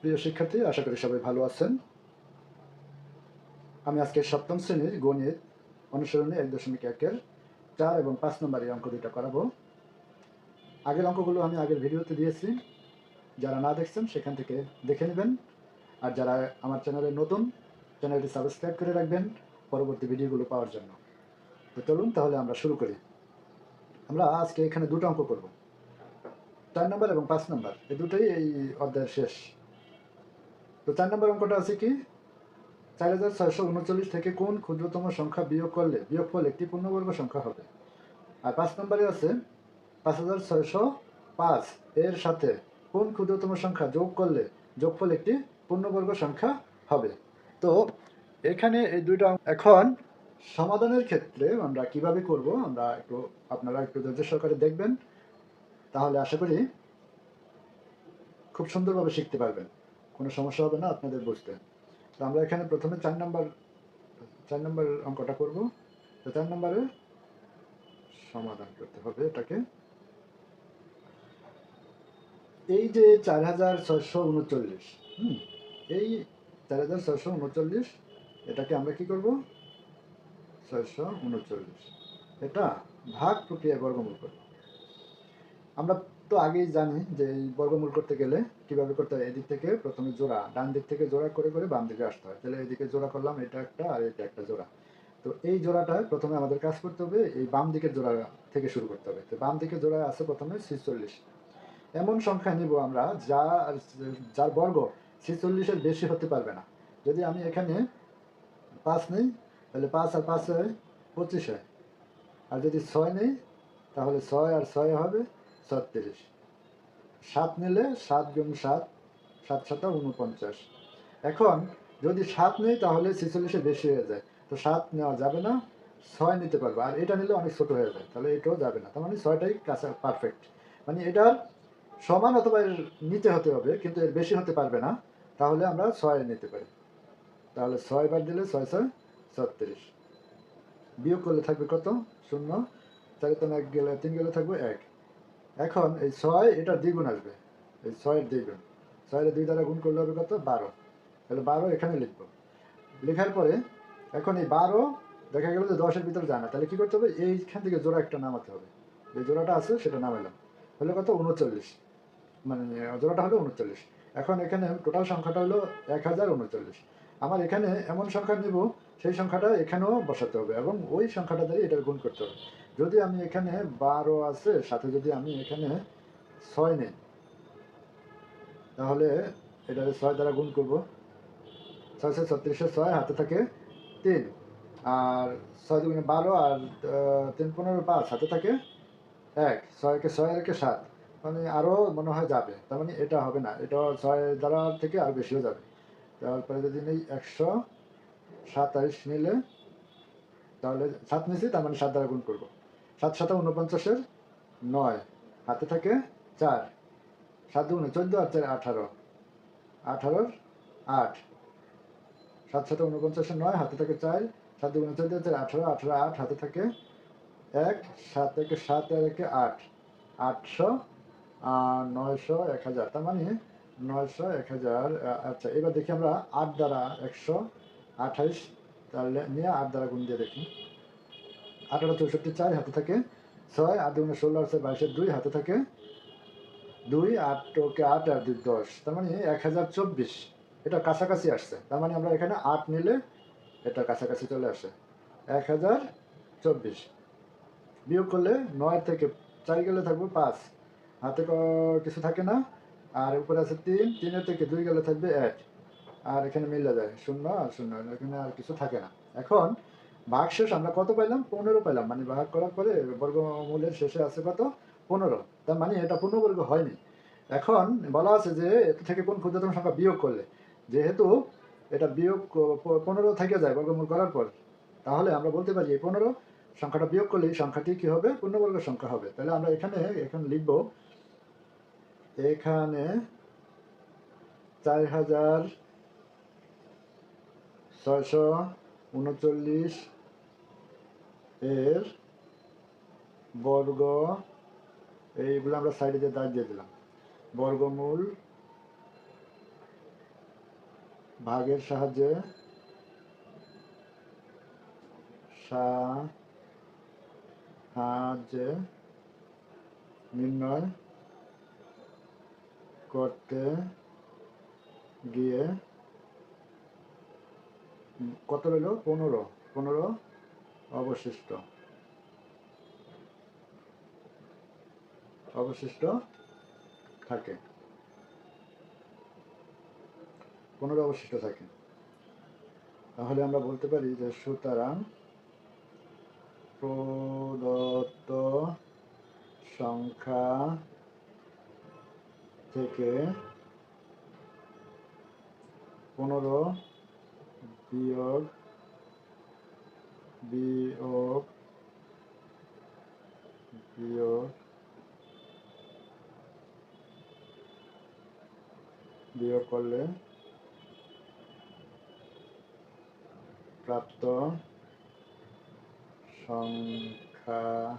প্রিয় শিক্ষার্থী, আশা করি সবাই ভালো আছেন। আমি আজকে সপ্তম শ্রেণির গণিত অনুসরণে এক দশমিক একের চার এবং পাঁচ নম্বর এই অঙ্ক দুইটা করাবো। আগের অঙ্কগুলো আমি আগের ভিডিওতে দিয়েছি। যারা না দেখছেন, সেখান থেকে দেখে নেবেন। আর যারা আমার চ্যানেলে নতুন, চ্যানেলটি সাবস্ক্রাইব করে রাখবেন পরবর্তী ভিডিওগুলো পাওয়ার জন্য। তো চলুন তাহলে আমরা শুরু করি। আমরা আজকে এখানে দুটো অঙ্ক করব। চার নম্বর এবং পাঁচ নম্বর এই দুটোই এই অধ্যায়ের শেষ। তো চার নম্বর অঙ্কটা আছে কি? চার হাজার ছয়শো উনচল্লিশ থেকে কোন ক্ষুদ্রতম সংখ্যা বিয়োগ করলে বিয়োগফল একটি পূর্ণবর্গ সংখ্যা হবে? আর পাঁচ নম্বরে আছে, পাঁচ হাজার ছয়শো পাঁচ এর সাথে কোন ক্ষুদ্রতম সংখ্যা যোগ করলে যোগফল একটি পূর্ণবর্গ সংখ্যা হবে? তো এখানে এই দুইটা এখন সমাধানের ক্ষেত্রে আমরা কীভাবে করব? আমরা একটু আপনারা একটু ধৈর্য সহকারে দেখবেন। তাহলে আশা করি খুব সুন্দরভাবে শিখতে পারবেন। কোনো সমস্যা হবে না আপনাদের বুঝতে তো আমরা এখানে প্রথমে চার নাম্বার চার নাম্বার অঙ্কটা করব। তো চার নাম্বারে সমাধান করতে হবে এটাকে। এই যে চার হাজার ছয়শো উনচল্লিশ, হুম, এই চার হাজার ছয়শো উনচল্লিশ, এটাকে আমরা কি করব? ছয়শো উনচল্লিশ, এটা ভাগ প্রক্রিয়ায় বর্গমূল করব। আমরা তো আগেই জানি যে বর্গমূল করতে গেলে কীভাবে করতে হয়? এদিক থেকে প্রথমে জোড়া, ডান দিক থেকে জোড়া করে করে বাম দিকে আসতে হয়। তাহলে এদিকে জোড়া করলাম, এটা একটা আর এটা একটা জোড়া। তো এই জোড়াটা প্রথমে আমাদের কাজ করতে হবে, এই বাম দিকের জোড়া থেকে শুরু করতে হবে। তো বাম দিকের জোড়া আছে প্রথমে ছিচল্লিশ। এমন সংখ্যা নিব আমরা, যা যার বর্গ ছিচল্লিশের বেশি হতে পারবে না। যদি আমি এখানে পাঁচ নেই, তাহলে পাঁচ আর পাঁচ হয় পঁচিশ হয়। আর যদি ছয় নেই, তাহলে ছয় আর ছয় হবে ছত্রিশ সাত নিলে সাত গুণ সাত সাত সাতা উনপঞ্চাশ এখন যদি সাত নেই তাহলে ছেচল্লিশে বেশি হয়ে যায়। তো সাত নেওয়া যাবে না, ছয় নিতে পারব। আর এটা নিলে অনেক ছোট হয়ে যায়, তাহলে এটাও যাবে না। তার মানে ছয়টাই কাছে পারফেক্ট মানে এটার সমান অথবা এর নিতে হতে হবে, কিন্তু এর বেশি হতে পারবে না, তাহলে আমরা ছয় নিতে পারি। তাহলে ছয় বার দিলে ছয় ছয় ছত্রিশ। বিয়োগ করলে থাকবে কত? শূন্য। চারি তো এক গেলে, তিন গেলে থাকবে এক। এখন এই ছয়, এটা দ্বিগুণ আসবে। এই ছয়ের দ্বিগুণ। ছয়ের দুই দ্বারা গুণ করলে হবে কত? বারো। তাহলে বারো এখানে লিখব। লেখার পরে এখন এই বারো দেখা গেল যে দশের ভিতরে যায় না। তাহলে কি করতে হবে? এইখান থেকে জোড়া একটা নামাতে হবে। যে জোড়াটা আছে সেটা নামাইলাম হলো কত? উনচল্লিশ। মানে জোড়াটা হলো উনচল্লিশ। এখন এখানে টোটাল সংখ্যাটা হলো এক হাজার উনচল্লিশ। আমার এখানে এমন সংখ্যা নিব সেই সংখ্যাটা এখানেও বসাতে হবে এবং ওই সংখ্যাটা দিয়ে এটার গুণ করতে হবে। যদি আমি এখানে বারো আছে, সাথে যদি আমি এখানে ছয় নেই, তাহলে এটা ছয় দ্বারা গুণ করব। ছয় ছয় ছত্রিশে ছয়, হাতে থাকে তিন। আর ছয় দুগুণে বারো আর তিন পনেরো পাঁচ, হাতে থাকে এক। ছয়কে ছয়, একে সাত। মানে আরও মনে হয় যাবে। তার মানে এটা হবে না। এটা ছয় দ্বারা থেকে আর বেশিও যাবে। তারপরে যদি নেই একশো সাতাইশ নিলে তাহলে সাত নিয়েছি তার মানে সাত দ্বারা গুণ করব। সাত সাত উনপঞ্চাশের নয়, হাতে থাকে চার। সাত দুগুণে চোদ্দ আর চার আঠারো। আঠারোর আট। সাত সাথে উনপঞ্চাশের নয়, হাতে থাকে চার। সাত দুগুণে চোদ্দ চার আঠারো আঠারো আট, হাতে থাকে এক, সাত থেকে সাত আর একে আট। আটশো নয়শো এক হাজার, তার মানে নয়শো এক হাজার আচ্ছা এবার দেখি আমরা আট দ্বারা একশো আঠাইশ, তাহলে নিয়ে আট দ্বারা গুণ দিয়ে দেখি। আঠারো চৌষট্টি চার হাতে থাকে ছয়, আট দুগুণে ষোলো আছে বাইশের দুই হাতে থাকে দুই, আট ওকে আট আর দুই দশ। তার মানে এক হাজার চব্বিশ। এটা কাছাকাছি আসছে। তার মানে আমরা এখানে আট নিলে এটা কাছাকাছি চলে আসে। এক হাজার চব্বিশ। বিয়োগ করলে নয় থেকে চার গেলে থাকবে পাঁচ। হাতে কিছু থাকে না। আর উপরে আছে তিন, তিনের থেকে দুই গেলে থাকবে এক। আর এখানে মিলে যায়। শূন্য আর শূন্য, এখানে আর কিছু থাকে না। এখন ভাগ শেষ, আমরা কত পাইলাম? পনেরো পাইলাম। মানে ভাগ করার পরে বর্গমূলের শেষে আছে কত? পনেরো। তার মানে এটা পূর্ণবর্গ হয়নি। এখন বলা আছে যে এর থেকে কোন ক্ষুদ্রতম সংখ্যা বিয়োগ করলে? যেহেতু এটা বিয়োগ পনেরো থেকে যায় বর্গমূল করার পর, তাহলে আমরা বলতে পারি এই পনেরো সংখ্যাটা বিয়োগ করলে সংখ্যাটি কি হবে? পূর্ণবর্গ সংখ্যা হবে। তাহলে আমরা এখানে, এখন লিখব, এখানে চার হাজার ছয়শো উনচল্লিশ এর বর্গ এইগুলো আমরা সাইডে দিয়ে দাগ দিয়ে দিলাম। বর্গমূল ভাগের সাহায্যে সাহায্যে নির্ণয় করতে গিয়ে কত রইল? পনেরো। পনেরো অবশিষ্ট। অবশিষ্ট থাকে। পনেরো অবশিষ্ট থাকে। তাহলে আমরা বলতে পারি যে সুতরাং প্রদত্ত সংখ্যা থেকে পনেরো বিয়োগ বিয়োগ বিয়োগ বিয়োগ করলে প্রাপ্ত সংখ্যাটি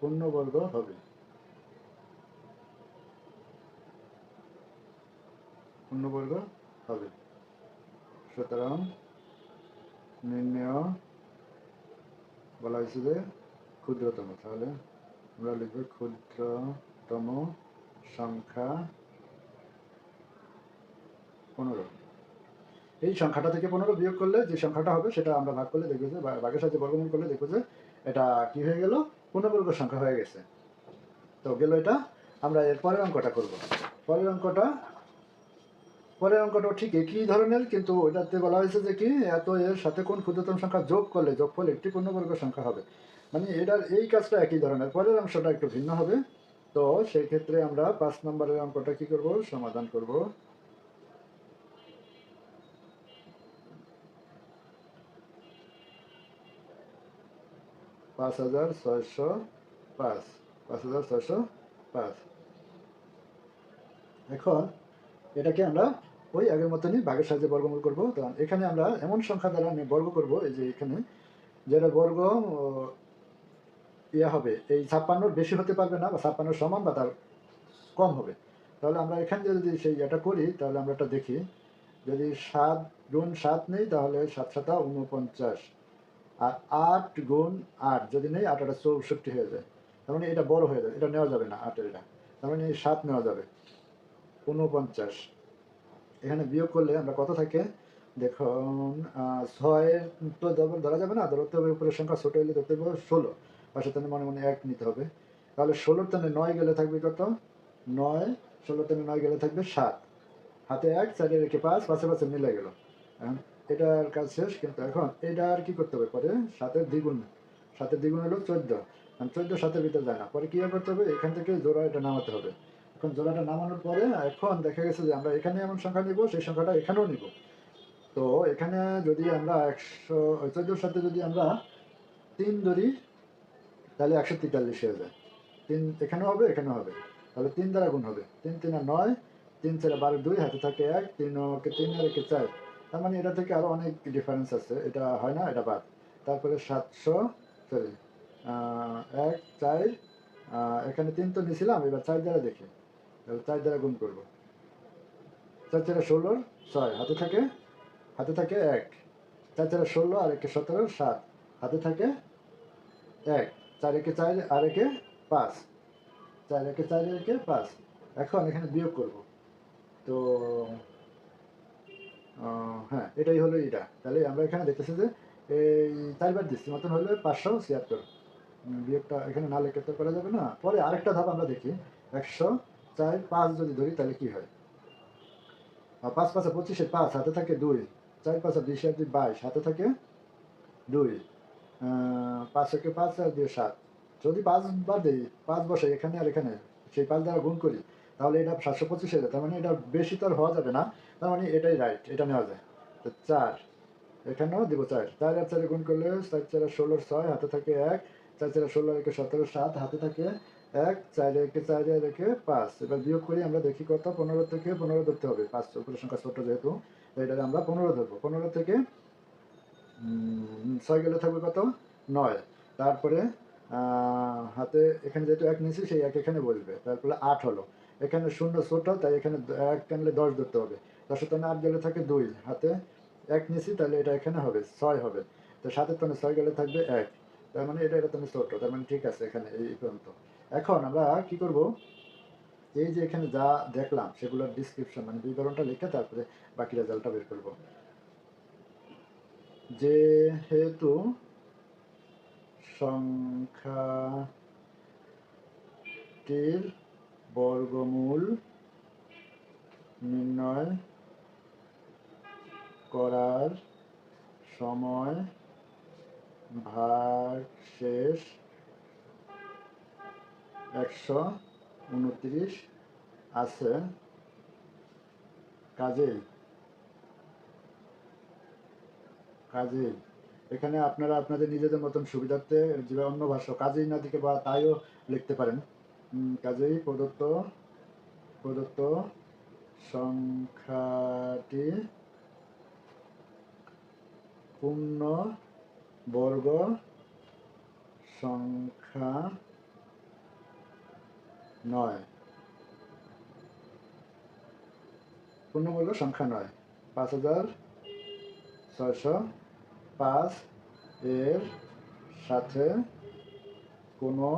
পূর্ণবর্গ হবে। পূর্ণবর্গ হবে। সুতরাং নির্ণয় বলা হয়েছে যে ক্ষুদ্রতম। তাহলে আমরা লিখব ক্ষুদ্রতম সংখ্যা পনেরো। এই সংখ্যাটা থেকে পনেরো বিয়োগ করলে যে সংখ্যাটা হবে সেটা আমরা ভাগ করলে দেখব যে বা- ভাগের সাথে বর্গমূল করলে দেখব যে এটা কি হয়ে গেল? পূর্ণবর্গ সংখ্যা হয়ে গেছে। তো গেল এটা। আমরা এর পরের অঙ্কটা করব। পরের অঙ্কটা পরের অঙ্কটাও ঠিক একই ধরনের, কিন্তু ওটাতে বলা হয়েছে যে কি, এত এর সাথে কোন ক্ষুদ্রতম সংখ্যা যোগ করলে যোগফল একটি পূর্ণবর্গ সংখ্যা হবে। মানে এটার, এই কাজটা একই ধরনের। পরের অংশটা একটু ভিন্ন হবে। তো সেই ক্ষেত্রে আমরা পাঁচ নম্বরের অঙ্কটা কি করব? সমাধান করব। পাঁচ হাজার ছয়শো পাঁচ। পাঁচ হাজার ছয়শো পাঁচ। এখন এটাকে আমরা ওই আগের মতনই ভাগের সাহায্যে বর্গমূল করব। তো এখানে আমরা এমন সংখ্যা দ্বারা আমি বর্গ করব, এই যে এখানে, যেটা বর্গ ইয়ে হবে। এই ছাপ্পান্নর বেশি হতে পারবে না, বা ছাপ্পান্নর সমান, বা তার কম হবে। তাহলে আমরা এখানে যদি সেই এটা করি, তাহলে আমরা এটা দেখি। যদি সাত গুণ সাত নেই, তাহলে সাত সাতা উনপঞ্চাশ আর আট গুণ আট, যদি নেই, আট আটা চৌষট্টি হয়ে যায়। তার মানে এটা বড় হয়ে যাবে এটা নেওয়া যাবে না আটের এটা। তার মানে সাত নেওয়া যাবে। উনপঞ্চাশ এখানে বিয়োগ করলে আমরা কত থাকে? দেখুন ছয়ের তো ধর- যাবে না? ধরতে হবে উপরের সংখ্যা ছোট হলে ধরতে হবে ষোলো। পাশে তাহলে মনে মনে এক নিতে হবে। তাহলে ষোলোর তাহলে নয় গেলে থাকবে কত? নয়। ষোলোর তাহলে নয় গেলে থাকবে সাত। হাতে এক সাইডে রেখে পাঁচ, পাশে পাশে মিলে গেল। এটার কাজ শেষ, কিন্তু এখন এটা আর কি করতে হবে? পরে সাতের দ্বিগুণ। সাতের দ্বিগুণ হলো চোদ্দ। চোদ্দ সাতের ভিতরে যায় না। পরে কি করতে হবে? এখান থেকে জোড়া এটা নামাতে হবে। এখন জোড়াটা নামানোর পরে এখন দেখা গেছে যে আমরা এখানে এমন সংখ্যা নিব, সেই সংখ্যাটা এখানেও নিব। তো এখানে যদি আমরা একশো চোদ্দোর সাথে যদি আমরা তিন ধরি, তাহলে একশো তেতাল্লিশ হয়ে যায়। তিন এখানেও হবে এখানেও হবে। তাহলে তিন দ্বারা গুণ হবে। তিন তিন আর নয়, তিন চারে বারো দুই, হাতে থাকে এক, তিন ওকে তিন আর একে চার। তার মানে এটা থেকে আরও অনেক ডিফারেন্স আছে। এটা হয় না, এটা বাদ। তারপরে সাতশো সরি এক, চার এখানে তিন তো নিয়েছিলাম এবার চার দ্বারা দেখি। তাহলে চার দ্বারা গুণ করব। চার চারে ষোলোর ছয়, হাতে থাকে হাতে থাকে এক। চার চারে ষোলো আর একে সতেরো, সাত, হাতে থাকে এক। চার একে চার আর একে পাঁচ। চার একে চার একে পাঁচ। এখন এখানে বিয়োগ করব। তো হ্যাঁ এটাই হলো এটা। তাহলে আমরা এখানে দেখতেছি যে এই চারবার দিচ্ছি, মতন হলো পাঁচশো ছিয়াত্তর। বিয়োগটা এখানে না লিখে করা যাবে না। পরে আরেকটা ধাপ আমরা দেখি। একশো চার পাঁচ যদি ধরি তাহলে কি হয়? পাঁচ পাঁচে পঁচিশে পাঁচ হাতে থাকে দুই। চার পাঁচে বিশ আর দুই বাইশ হাতে থাকে দুই। আহ, পাঁচ একে আর দুই সাত। যদি পাঁচ বার দিই পাঁচ বসে এখানে আর এখানে সেই পাঁচ দ্বারা গুণ করি তাহলে এটা সাতশো পঁচিশ হয়ে যায়। তার মানে এটা বেশি তো আর হওয়া যাবে না। তার মানে এটাই রাইট এটা নেওয়া যায়। তো চার এখানেও দিব চার। চার আর চারে গুণ করলে চার চার ষোলোর ছয় হাতে থাকে এক। চার চার ষোলো রেখে সতেরো সাত হাতে থাকে এক চার রেখে চার রেখে পাঁচ। এবার বিয়োগ করি আমরা দেখি কত? পনেরো থেকে পনেরো ধরতে হবে। পাঁচ, উপরের সংখ্যা ছোট যেহেতু এটাকে আমরা পনেরো ধরবো। পনেরো থেকে ছয় গেলে থাকবে কত? নয়। তারপরে হাতে এখানে যেহেতু এক নিয়েছি, সেই এক এখানে বসবে। তারপরে আট হলো। এখানে শূন্য ছোট, তাই এখানে এক টানলে দশ ধরতে হবে। দশের তনে আট গেলে থাকে দুই। হাতে এক নিছি তাহলে এটা এখানে হবে, ছয় হবে। তো সাতের তনে ছয় গেলে থাকবে এক। তার মানে এটা এটা তনে ছোট। তার মানে ঠিক আছে এখানে, এই পর্যন্ত। এখন আমরা কি করব? এই যে এখানে যা দেখলাম, সেগুলোর ডিসক্রিপশন মানে বিবরণটা লিখে তারপরে বাকি রেজাল্টটা বের করব। যেহেতু সংখ্যাটির বর্গমূল নির্ণয় করার সময় ভাগ শেষ একশো উনত্রিশ আছে। কাজেই কাজেই। এখানে আপনারা আপনাদের নিজেদের মতন সুবিধার্থে যে অন্য ভাষা, কাজেই না দিকে বা তাইও লিখতে পারেন। কাজেই প্রদত্ত প্রদত্ত সংখ্যাটি পূর্ণ বর্গ সংখ্যা নয়। পূর্ণবর্গ সংখ্যা নয়। পাঁচ হাজার ছয়শো পাঁচ এর সাথে কোনো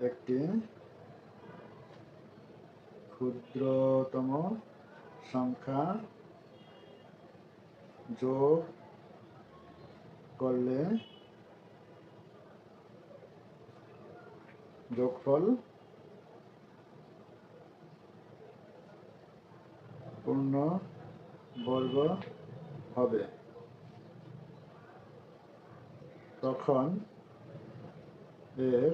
একটি ক্ষুদ্রতম সংখ্যা যোগ করলে যোগফল পূর্ণ বর্গ হবে। তখন এর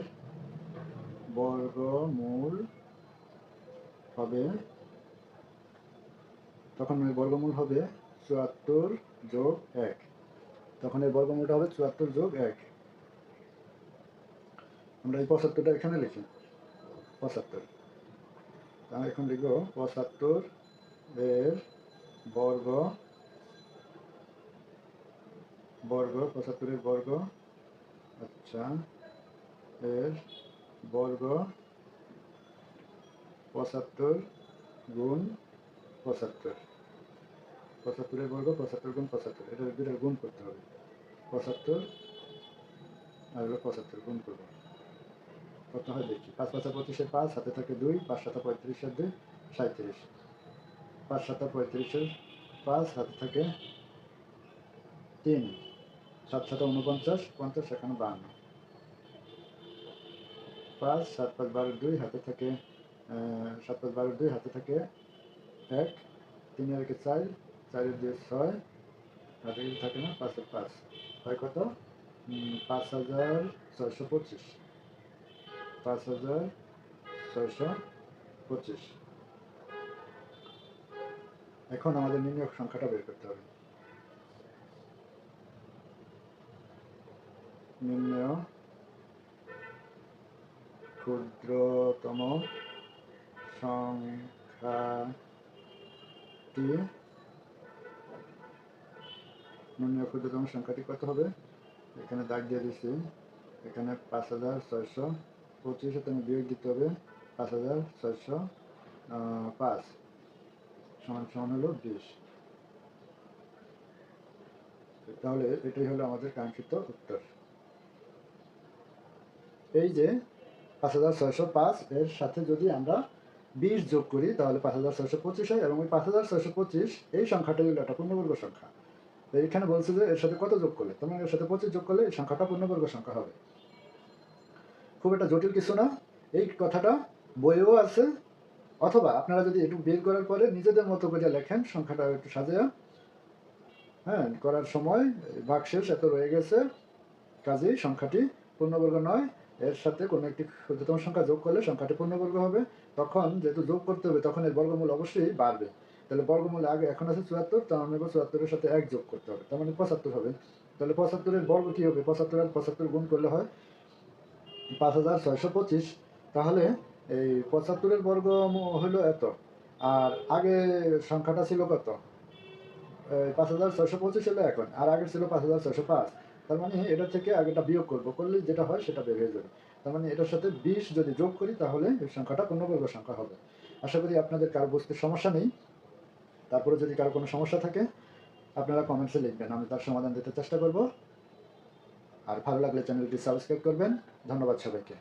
বর্গমূল হবে, তখন এর বর্গমূল হবে চুয়াত্তর যোগ এক। তখন এর বর্গমূলটা হবে চুয়াত্তর যোগ এক। আমরা এই পঁচাত্তরটা এখানে লিখি। পঁচাত্তর। তাহলে এখন লিখব, পঁচাত্তর এর বর্গ বর্গ পঁচাত্তরের বর্গ আচ্ছা এর বর্গ, পঁচাত্তর গুণ পঁচাত্তর। পঁচাত্তরের বর্গ, পঁচাত্তর গুণ পঁচাত্তর। এটা দুটার গুণ করতে হবে। পঁচাত্তর আর পঁচাত্তর গুণ করব। কত হয় দেখি। পাঁচ পাঁচা পঁচিশের পাঁচ হাতে থাকে দুই, পাঁচ সাতা পঁয়ত্রিশের দুই সাঁত্রিশ পাঁচ সাতা পঁয়ত্রিশের পাঁচ হাতে থাকে তিন। সাত সাতা উনপঞ্চাশ পঞ্চাশ এখানে বাহান্ন। পাঁচ, সাত পাঁচ বারো দুই, হাতে থাকে সাত পাঁচ বারো দুই, হাতে থাকে এক। তিনের একে চার চারের দুই ছয়। হাতে থাকে না, পাঁচের পাঁচ। হয় কত? পাঁচ হাজার ছয়শো পঁচিশ। পাঁচ হাজার ছয়শো পঁচিশ। এখন আমাদের নির্ণয় সংখ্যাটা বের করতে হবে। নির্ণয় ক্ষুদ্রতম সংখ্যাটি নির্ণয় ক্ষুদ্রতম সংখ্যাটি কত হবে? এখানে দাগ দিয়ে দিচ্ছি এখানে পাঁচ হাজার ছয়শো পঁচিশে তুমি বিয়োগ দিতে হবে, পাঁচ হাজার ছয়শো পাঁচ, সমান সমান হলো বিশ। তাহলে এটাই হলো আমাদের কাঙ্ক্ষিত উত্তর। এই যে পাঁচ হাজার ছয়শো পাঁচ এর সাথে যদি আমরা বিশ যোগ করি, তাহলে পাঁচ হাজার ছয়শো পঁচিশ হয় এবং ওই পাঁচ হাজার ছয়শো পঁচিশ এই সংখ্যাটাই হলো একটা পূর্ণবর্গ সংখ্যা। তো এখানে বলছে যে এর সাথে কত যোগ করলে? তোমার এর সাথে পঁচিশ যোগ করলে এই সংখ্যাটা পূর্ণবর্গ সংখ্যা হবে। খুব একটা জটিল কিছু না। এই কথাটা বইয়েও আছে। অথবা আপনারা যদি একটু বের করার পরে নিজেদের মতো করে লেখেন, সংখ্যাটা একটু সাজায়া। হ্যাঁ করার সময় বাক্সেস এত রয়ে গেছে। কাজেই সংখ্যাটি পূর্ণবর্গ নয়, এর সাথে কোনো একটি ক্ষুদ্রতম সংখ্যা যোগ করলে সংখ্যাটি পূর্ণবর্গ হবে। তখন যেহেতু যোগ করতে হবে, তখন এর বর্গমূল অবশ্যই বাড়বে। তাহলে বর্গমূল আগে, এখন আছে চুয়াত্তর, তার মানে চুয়াত্তরের সাথে এক যোগ করতে হবে। তার মানে পঁচাত্তর হবে। তাহলে পঁচাত্তরের বর্গ কী হবে? পঁচাত্তর আর পঁচাত্তর গুণ করলে হয় পাঁচ হাজার ছয়শো পঁচিশ, তাহলে এই পঁচাত্তরের বর্গ হলো এত। আর আগে সংখ্যাটা ছিল কত? পাঁচ হাজার ছয়শো পঁচিশ হলো এখন, আর আগে ছিল পাঁচ হাজার ছয়শো পাঁচ। তার মানে এটা থেকে আগেটা বিয়োগ করব, করলে যেটা হয় সেটা বের হয়ে যাবে। তার মানে এটার সাথে বিশ যদি যোগ করি, তাহলে এই সংখ্যাটা পূর্ণবর্গ সংখ্যা হবে। আশা করি আপনাদের কারও বুঝতে সমস্যা নেই। তারপরে যদি কারও কোনো সমস্যা থাকে, আপনারা কমেন্টসে লিখবেন, আমি তার সমাধান দিতে চেষ্টা করব। আর ভালো লাগলে চ্যানেলটি সাবস্ক্রাইব করবেন। ধন্যবাদ সবাইকে।